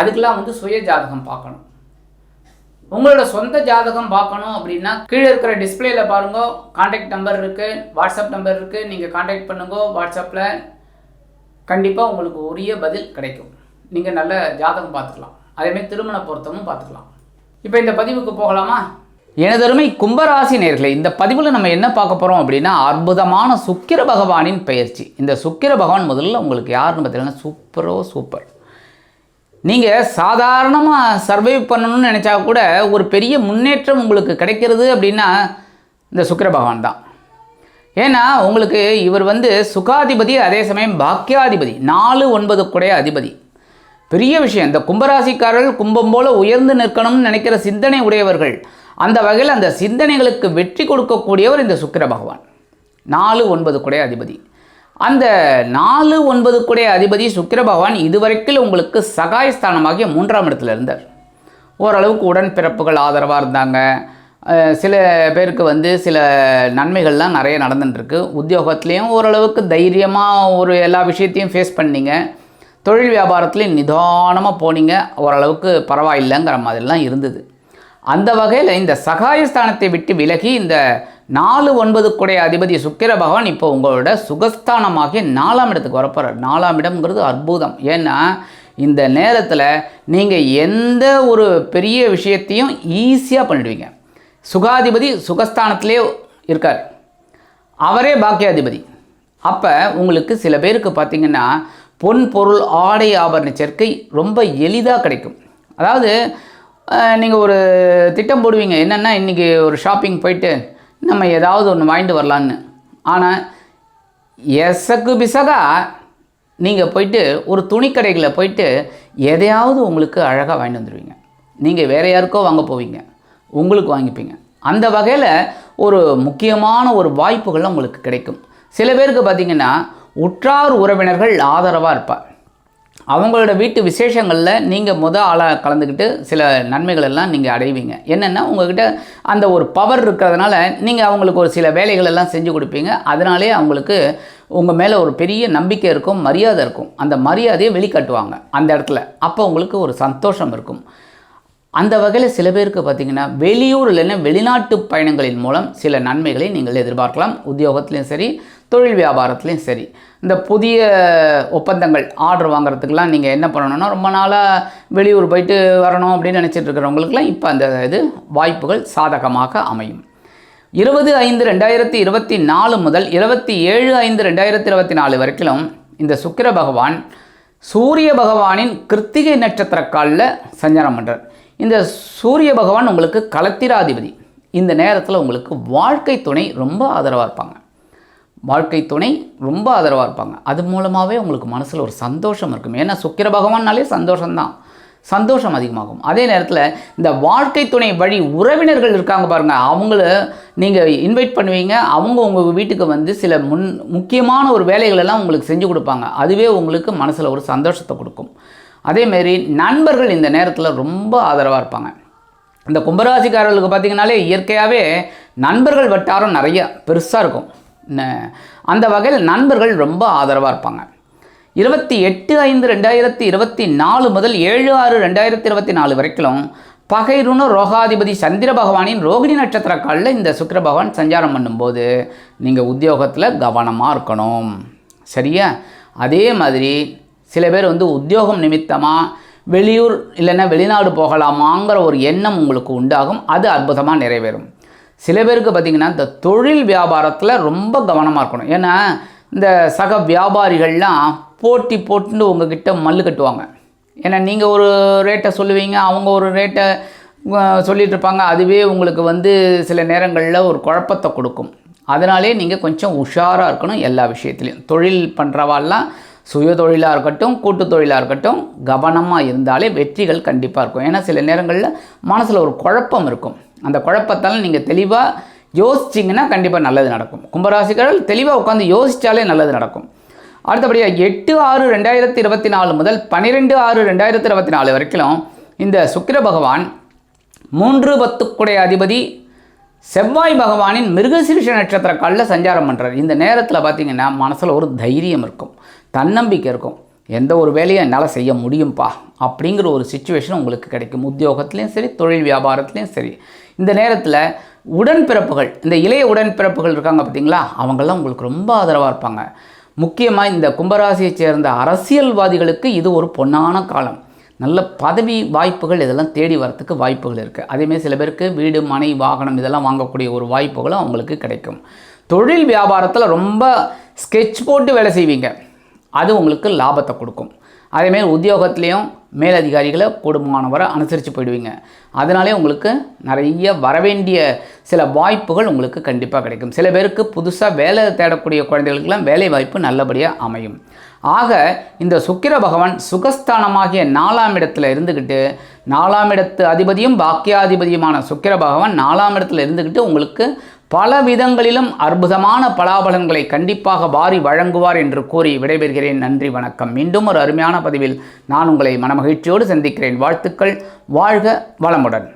அதுக்கெல்லாம் வந்து சுய ஜாதகம் பார்க்கணும். உங்களோட சொந்த ஜாதகம் பார்க்கணும் அப்படின்னா கீழே இருக்கிற டிஸ்பிளேல பாருங்க. காண்டாக்ட் நம்பர் இருக்குது வாட்ஸ்அப் நம்பர் இருக்குது நீங்கள் காண்டாக்ட் பண்ணுங்க வாட்ஸ்அப்பில் கண்டிப்பாக உங்களுக்கு உரிய பதில் கிடைக்கும். நீங்கள் நல்ல ஜாதகம் பார்த்துக்கலாம். அதேமாதிரி திருமண பொருத்தமும் பார்த்துக்கலாம். இப்போ இந்த பதிவுக்கு போகலாமா? எனதருமை கும்பராசி நேர்களை இந்த பதிவில் நம்ம என்ன பார்க்க போகிறோம் அப்படின்னா அற்புதமான சுக்கிர பகவானின் பயிற்சி இந்த சுக்கிர பகவான் முதல்ல உங்களுக்கு யாருன்னு பார்த்தீங்கன்னா சூப்பரோ சூப்பர். நீங்கள் சாதாரணமாக சர்வைவ் பண்ணணும்னு நினச்சா கூட ஒரு பெரிய முன்னேற்றம் உங்களுக்கு கிடைக்கிறது அப்படின்னா இந்த சுக்கர பகவான் தான். ஏன்னா உங்களுக்கு இவர் வந்து சுகாதிபதி அதே சமயம் பாக்கியாதிபதி நாலு ஒன்பது குடைய அதிபதி. பெரிய விஷயம் இந்த கும்பராசிக்காரர்கள் கும்பம் போல உயர்ந்து நிற்கணும்னு நினைக்கிற சிந்தனை உடையவர்கள் அந்த வகையில் அந்த சிந்தனைகளுக்கு வெற்றி கொடுக்கக்கூடியவர் இந்த சுக்கர பகவான். நாலு ஒன்பது குடைய அதிபதி. அந்த நாலு ஒன்பது குடைய அதிபதி சுக்கிர பகவான் இதுவரைக்கும் உங்களுக்கு சகாயஸ்தானமாகிய மூன்றாம் இடத்துல இருந்தார். ஓரளவுக்கு உடன்பிறப்புகள் ஆதரவாக இருந்தாங்க. சில பேருக்கு வந்து சில நன்மைகள்லாம் நிறைய நடந்துட்டுருக்கு. உத்தியோகத்துலேயும் ஓரளவுக்கு தைரியமாக ஒரு எல்லா விஷயத்தையும் ஃபேஸ் பண்ணீங்க. தொழில் வியாபாரத்துலேயும் நிதானமாக போனீங்க. ஓரளவுக்கு பரவாயில்லைங்கிற மாதிரிலாம் இருந்தது. அந்த வகையில் இந்த சகாயஸ்தானத்தை விட்டு விலகி இந்த நாலு ஒன்பது குடைய அதிபதி சுக்கிர பகவான் இப்போ உங்களோட சுகஸ்தானமாகிய நாலாம் இடத்துக்கு வரப்போகிறார் நாலாம் இடம்ங்கிறது அற்புதம். ஏன்னா இந்த நேரத்தில் நீங்கள் எந்த ஒரு பெரிய விஷயத்தையும் ஈஸியாக பண்ணிடுவீங்க. சுகாதிபதி சுகஸ்தானத்திலே இருக்கார். அவரே பாக்கியாதிபதி. அப்போ உங்களுக்கு சில பேருக்கு பார்த்தீங்கன்னா பொன் பொருள் ஆடை ஆபரண சேர்க்கை ரொம்ப எளிதாக கிடைக்கும். அதாவது நீங்கள் ஒரு திட்டம் போடுவீங்க. என்னென்னா இன்றைக்கி ஒரு ஷாப்பிங் போயிட்டு நம்ம ஏதாவது ஒன்று வாங்கிட்டு வரலான்னு. ஆனால் எசக்கு பிசகா நீங்கள் போயிட்டு ஒரு துணிக்கடைகளை போயிட்டு எதையாவது உங்களுக்கு அழகாக வாங்கிட்டு வந்துடுவீங்க நீங்கள் வேறு யாருக்கோ வாங்க போவீங்க. உங்களுக்கு வாங்கிப்பீங்க. அந்த வகையில் ஒரு முக்கியமான ஒரு வாய்ப்புகள் உங்களுக்கு கிடைக்கும். சில பேருக்கு பார்த்திங்கன்னா உற்றார் உறவினர்கள் ஆதரவாக இருப்பார் அவங்களோட வீட்டு விசேஷங்களில் நீங்கள் முத ஆளாக கலந்துக்கிட்டு சில நன்மைகள் எல்லாம் நீங்கள் அடைவீங்க. என்னென்னா உங்கள்கிட்ட அந்த ஒரு பவர் இருக்கிறதுனால நீங்கள் அவங்களுக்கு ஒரு சில வேலைகள் எல்லாம் செஞ்சு கொடுப்பீங்க. அதனாலே அவங்களுக்கு உங்கள் மேலே ஒரு பெரிய நம்பிக்கை இருக்கும் மரியாதை இருக்கும். அந்த மரியாதையை வெளிக்காட்டுவாங்க அந்த இடத்துல. அப்போ உங்களுக்கு ஒரு சந்தோஷம் இருக்கும். அந்த வகையில் சில பேருக்கு பார்த்தீங்கன்னா வெளியூர் இல்லைன்னா வெளிநாட்டு பயணங்களின் மூலம் சில நன்மைகளை நீங்கள் எதிர்பார்க்கலாம். உத்தியோகத்துலேயும் சரி தொழில் வியாபாரத்துலேயும் சரி இந்த புதிய ஒப்பந்தங்கள் ஆர்டர் வாங்குறதுக்கெலாம் நீங்கள் என்ன பண்ணணும்னா ரொம்ப நாளாக வெளியூர் போயிட்டு வரணும் அப்படின்னு நினச்சிட்டு இருக்கிறவங்களுக்குலாம் இப்போ அந்த இது வாய்ப்புகள் சாதகமாக அமையும். இருபது ஐந்து ரெண்டாயிரத்தி இருபத்தி நாலு முதல் இருபத்தி ஏழு ஐந்து ரெண்டாயிரத்தி இருபத்தி நாலு வரைக்கும் இந்த சுக்கிர பகவான் சூரிய பகவானின் கிருத்திகை நட்சத்திர காலில் சஞ்சாரம் பண்ணுறார் இந்த சூரிய பகவான் உங்களுக்கு களத்திராதிபதி இந்த நேரத்தில் உங்களுக்கு வாழ்க்கை துணை ரொம்ப ஆதரவாக இருப்பாங்க. வாழ்க்கை துணை ரொம்ப ஆதரவாக இருப்பாங்க. அது மூலமாகவே உங்களுக்கு மனசில் ஒரு சந்தோஷம் இருக்கும். ஏன்னா சுக்கிர பகவான்னாலே சந்தோஷம்தான். சந்தோஷம் அதிகமாகும். அதே நேரத்தில் இந்த வாழ்க்கை துணை வழி உறவினர்கள் இருக்காங்க பாருங்கள் அவங்கள நீங்கள் இன்வைட் பண்ணுவீங்க. அவங்க உங்கள் வீட்டுக்கு வந்து சில முன் முக்கியமான ஒரு வேலைகளெல்லாம் உங்களுக்கு செஞ்சு கொடுப்பாங்க. அதுவே உங்களுக்கு மனசில் ஒரு சந்தோஷத்தை கொடுக்கும். அதேமாரி நண்பர்கள் இந்த நேரத்தில் ரொம்ப ஆதரவாக இருப்பாங்க. இந்த கும்பராசிக்காரர்களுக்கு பார்த்தீங்கன்னாலே இயற்கையாகவே நண்பர்கள் வட்டாரம் நிறைய பெருசாக இருக்கும். அந்த வகையில் நண்பர்கள் ரொம்ப ஆதரவாக இருப்பாங்க. இருபத்தி எட்டு ஐந்து ரெண்டாயிரத்தி இருபத்தி நாலு முதல் ஏழு ஆறு ரெண்டாயிரத்தி இருபத்தி நாலு வரைக்கும் பகைருண ரோகாதிபதி சந்திர பகவானின் ரோகிணி நட்சத்திர காலில் இந்த சுக்கர பகவான் சஞ்சாரம் பண்ணும்போது நீங்கள் உத்தியோகத்தில் கவனமாக இருக்கணும். சரியா? அதே மாதிரி சில பேர் வந்து உத்தியோகம் நிமித்தமாக வெளியூர் இல்லைன்னா வெளிநாடு போகலாமாங்கிற ஒரு எண்ணம் உங்களுக்கு உண்டாகும். அது அற்புதமாக நிறைவேறும். சில பேருக்கு பார்த்திங்கன்னா இந்த தொழில் வியாபாரத்தில் ரொம்ப கவனமாக இருக்கணும். ஏன்னா இந்த சக வியாபாரிகள்லாம் போட்டி போட்டுன்னு உங்ககிட்ட மல்லு கட்டுவாங்க. ஏன்னா நீங்கள் ஒரு ரேட்டை சொல்லுவீங்க அவங்க ஒரு ரேட்டை சொல்லிகிட்ருப்பாங்க அதுவே உங்களுக்கு வந்து சில நேரங்களில் ஒரு குழப்பத்தை கொடுக்கும். அதனாலே நீங்கள் கொஞ்சம் உஷாராக இருக்கணும் எல்லா விஷயத்துலையும். தொழில் பண்ணுறவாள்லாம் சுய தொழிலாக இருக்கட்டும் கூட்டு தொழிலாக இருக்கட்டும் கவனமாக இருந்தாலே வெற்றிகள் கண்டிப்பாக இருக்கும். ஏன்னா சில நேரங்களில் மனசில் ஒரு குழப்பம் இருக்கும். அந்த குழப்பத்தால் நீங்கள் தெளிவாக யோசிச்சிங்கன்னா கண்டிப்பாக நல்லது நடக்கும். கும்பராசிக்காரர்கள் தெளிவாக உட்காந்து யோசித்தாலே நல்லது நடக்கும். அடுத்தபடியாக எட்டு ஆறு ரெண்டாயிரத்தி இருபத்தி நாலு முதல் பன்னிரெண்டு ஆறு ரெண்டாயிரத்தி இருபத்தி நாலு வரைக்கும் இந்த சுக்கிர பகவான் மூன்று பத்துக்குடைய அதிபதி செவ்வாய் பகவானின் மிருகசீரிஷ நட்சத்திர காலில் சஞ்சாரம் பண்ணுறார் இந்த நேரத்தில் பார்த்தீங்கன்னா மனசில் ஒரு தைரியம் இருக்கும். தன்னம்பிக்கை இருக்கும். எந்த ஒரு வேலையும் என்னால் செய்ய முடியும்ப்பா அப்படிங்கிற ஒரு சுச்சுவேஷன் உங்களுக்கு கிடைக்கும். உத்தியோகத்துலேயும் சரி தொழில் வியாபாரத்துலேயும் சரி. இந்த நேரத்தில் உடன்பிறப்புகள் இந்த இளைய உடன்பிறப்புகள் இருக்காங்க பார்த்தீங்களா அவங்கெல்லாம் உங்களுக்கு ரொம்ப ஆதரவாக இருப்பாங்க. முக்கியமாக இந்த கும்பராசியைச் சேர்ந்த அரசியல்வாதிகளுக்கு இது ஒரு பொன்னான காலம். நல்ல பதவி வாய்ப்புகள் இதெல்லாம் தேடி வரத்துக்கு வாய்ப்புகள் இருக்குது அதேமாதிரி சில பேருக்கு வீடு மனை வாகனம் இதெல்லாம் வாங்கக்கூடிய ஒரு வாய்ப்புகளும் அவங்களுக்கு கிடைக்கும். தொழில் வியாபாரத்தில் ரொம்ப ஸ்கெட்ச் போட்டு வேலை செய்வீங்க. அது உங்களுக்கு லாபத்தை கொடுக்கும். அதேமாரி உத்தியோகத்துலேயும் மேலதிகாரிகளை கூடுமானவரை அனுசரித்து போயிடுவீங்க. அதனாலே உங்களுக்கு நிறைய வரவேண்டிய சில வாய்ப்புகள் உங்களுக்கு கண்டிப்பாக கிடைக்கும். சில பேருக்கு புதுசாக வேலை தேடக்கூடிய குழந்தைகளுக்கெல்லாம் வேலை வாய்ப்பு நல்லபடியாக அமையும். ஆக இந்த சுக்கிர பகவான் சுகஸ்தானமாகிய நாலாம் இடத்துல இருந்துக்கிட்டு நாலாம் இடத்து அதிபதியும் பாக்கியாதிபதியுமான சுக்கிர பகவான் நாலாம் இடத்துல இருந்துக்கிட்டு உங்களுக்கு பல விதங்களிலும் அற்புதமான பலாபலன்களை கண்டிப்பாக வாரி வழங்குவார் என்று கூறி விடைபெறுகிறேன். நன்றி வணக்கம். மீண்டும் ஒரு அருமையான பதிவில் நான் உங்களை மனமகிழ்ச்சியோடு சந்திக்கிறேன். வாழ்த்துக்கள். வாழ்க வளமுடன்.